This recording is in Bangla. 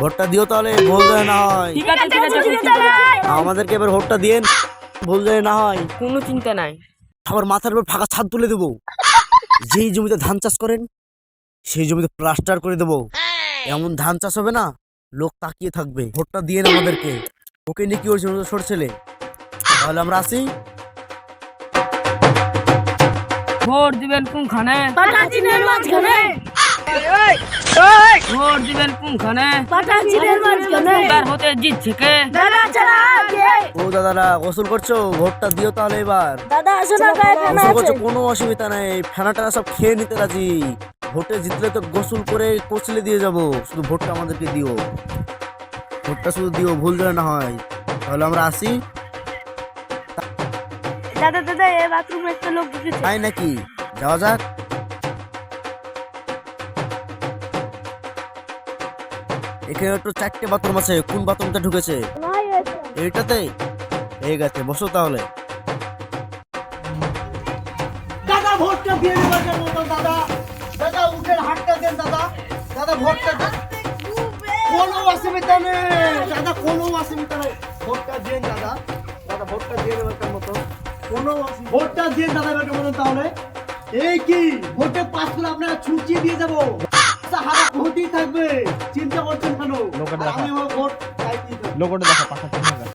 ভোটটা দিও তাহলে ভুল যায় না হয়। ঠিক আছে ঠিক আছে চিন্তা নাই আমাদেরকে এবার ভোটটা দিয়েন ভুল যায় না হয়। কোনো চিন্তা নাই। আবার মাথার উপর ফাঁকা ছাদ তুলে দেবো। যেই জমিতে ধান চাষ করেন সেই জমিতে প্লাস্টার করে দেবো। এমন ধান চাষ হবে না লোক তাকিয়ে থাকবে। ভোটটা দিয়ে আমাদেরকে। ওকে নিয়ে কি করছে সর ছেলে তাহলে আমরা আসি। ভোট দিবেন কোনখানে? ভোট দিবেন কোনখানে এবার হতে জিতছে কে? ও দাদারা গোসল করছ? ভোটটা দিও তাহলে এবার। দাদা গোসল করছ? কোনো অসুবিধা নাই। ফেনাটা সব খেয়ে নিতে রাজি। ভোটে জিতলে তো গোসল করে কোচলে দিয়ে যাব। শুধু ভোটটা আমাদেরকে দিও। ভোটটা শুধু দিও ভুল যেন না হয়। তাহলে আমরা আসি। দাদা দাদা এ বাথরুমে একটা লোক ঢুকেছে। তাই নাকি? যাওয়া যাক। এখানে একটু চারটে বাথরুম আছে, কোন বাথরুমটা ঢুকেছে? এইটাতে? ঠিক আছে, বসো তাহলে। ভোটটা দিয়ে দাদা। দাদা ভোটটা দিয়ে দেবার মতো। ভোটটা দিয়ে দাদা, এবার তাহলে। এই কি? ভোটে পাস করে আপনারা ছুটিয়ে দিয়ে যাব। থাকবে? চিন্তা করছেন কেন? আমি ভোট চাইতেই। লোকটা দেখা পাঠাচ্ছি